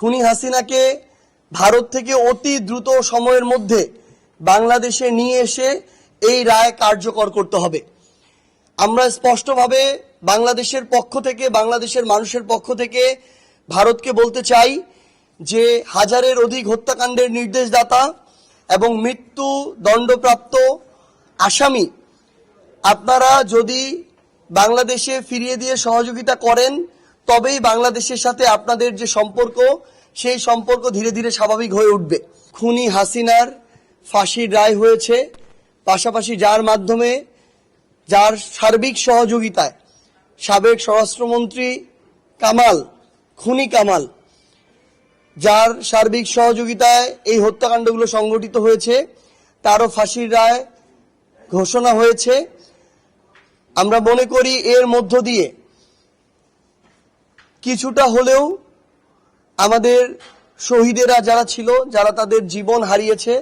খুনি হাসিনাকে ভারত থেকে অতি দ্রুত সময়ের মধ্যে বাংলাদেশে নিয়ে এসে এই রায় কার্যকর করতে হবে। আমরা স্পষ্টভাবে বাংলাদেশের পক্ষ থেকে, বাংলাদেশের মানুষের পক্ষ থেকে ভারতকে বলতে চাই যে হাজারের অধিক হত্যাকাণ্ডের নির্দেশদাতা এবং মৃত্যু দণ্ডপ্রাপ্ত আসামি, আপনারা যদি বাংলাদেশে ফিরিয়ে দিয়ে সহযোগিতা করেন তবেই বাংলাদেশের সাথে আপনাদের যে সম্পর্ক, সেই সম্পর্ক ধীরে ধীরে স্বাভাবিক হয়ে উঠবে। খুনি হাসিনার ফাঁসির রায় হয়েছে। পাশাপাশি যার মাধ্যমে, যার সার্বিক সহযোগিতায় সাবেক স্বরাষ্ট্রমন্ত্রী কামাল, খুনি কামাল, যার সার্বিক সহযোগিতায় এই হত্যাকাণ্ডগুলো সংঘটিত হয়েছে, তারও ফাঁসির রায় ঘোষণা হয়েছে। আমরা মনে করি এর মধ্য দিয়ে কিছুটা হলেও আমাদের শহীদেরা যারা ছিল, যারা তাদের জীবন হারিয়েছে,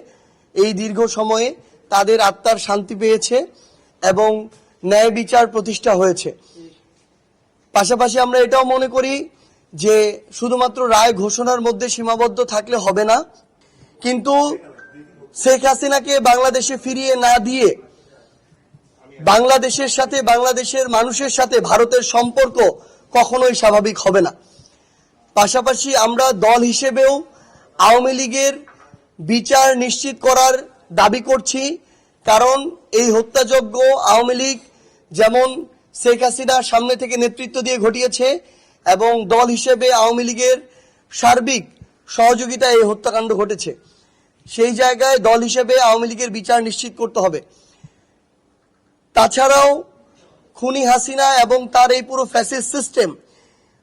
এই দীর্ঘ সময়ে তাদের আত্মার শান্তি পেয়েছে এবং ন্যায় বিচার প্রতিষ্ঠা হয়েছে। পাশাপাশি আমরা এটাও মনে করি যে শুধুমাত্র রায় ঘোষণার মধ্যে সীমাবদ্ধ থাকলে হবে না, কিন্তু শেখ হাসিনাকে বাংলাদেশে ফিরিয়ে না দিয়ে বাংলাদেশের সাথে, বাংলাদেশের মানুষের সাথে ভারতের সম্পর্ক কখনোই স্বাভাবিক হবে না। পাশাপাশি আমরা দল হিসেবেও আওয়ামী লীগের বিচার নিশ্চিত করার দাবি করছি, কারণ এই হত্যাযজ্ঞ আওয়ামী লীগ যেমন শেখ হাসিনা সামনে থেকে নেতৃত্ব দিয়ে ঘটিয়েছে এবং দল হিসেবে আওয়ামী লীগের সার্বিক সহযোগিতায় এই হত্যাকাণ্ড ঘটেছে। সেই জায়গায় দল হিসেবে আওয়ামী লীগের বিচার নিশ্চিত করতে হবে। তাছাড়াও খুনি হাসিনা এবং তার এই পুরো ফ্যাসিস সিস্টেম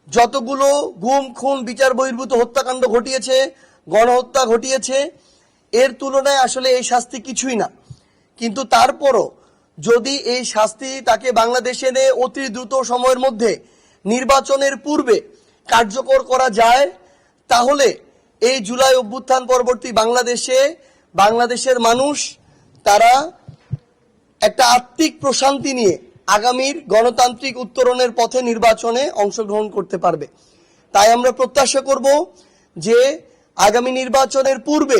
যতগুলো গুম, খুন, বিচার বহির্ভূত হত্যাকাণ্ড ঘটিয়েছে, গণহত্যা ঘটিয়েছে, এর তুলনায় আসলে এই শাস্তি কিছুই না। কিন্তু তারপরও যদি এই শাস্তি তাকে বাংলাদেশে এনে অতি দ্রুত সময়ের মধ্যে নির্বাচনের পূর্বে কার্যকর করা যায়, তাহলে এই জুলাই অভ্যুত্থান পরবর্তী বাংলাদেশে, বাংলাদেশের মানুষ, তারা একটা আত্মিক প্রশান্তি নিয়ে আগামীর গণতান্ত্রিক উত্তরণের পথে নির্বাচনে অংশগ্রহণ করতে পারবে তাই আমরা প্রত্যাশা করব যে আগামী নির্বাচনের পূর্বে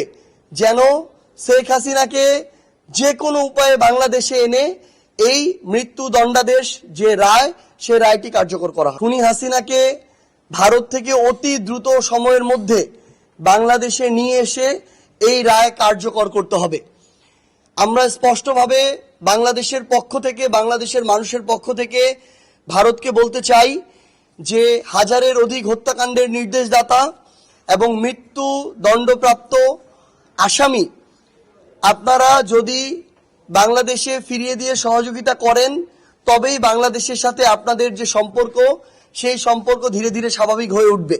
যেন শেখ হাসিনাকে যে কোনো উপায়ে বাংলাদেশে এনে এই মৃত্যু দণ্ডাদেশ যে রায়, সে রায়টি কার্যকর করা। খুনি হাসিনাকে ভারত থেকে অতি দ্রুত সময়ের মধ্যে বাংলাদেশে নিয়ে এসে এই রায় কার্যকর করতে হবে আমরা স্পষ্টভাবে বাংলাদেশের পক্ষ থেকে, বাংলাদেশের মানুষের পক্ষ থেকে ভারতকে বলতে চাই যে হাজারের অধিক হত্যাকাণ্ডের নির্দেশদাতা এবং মৃত্যু দণ্ডপ্রাপ্ত আসামি, আপনারা যদি বাংলাদেশে ফিরিয়ে দিয়ে সহযোগিতা করেন, তবেই বাংলাদেশের সাথে আপনাদের যে সম্পর্ক, সেই সম্পর্ক ধীরে ধীরে স্বাভাবিক হয়ে উঠবে।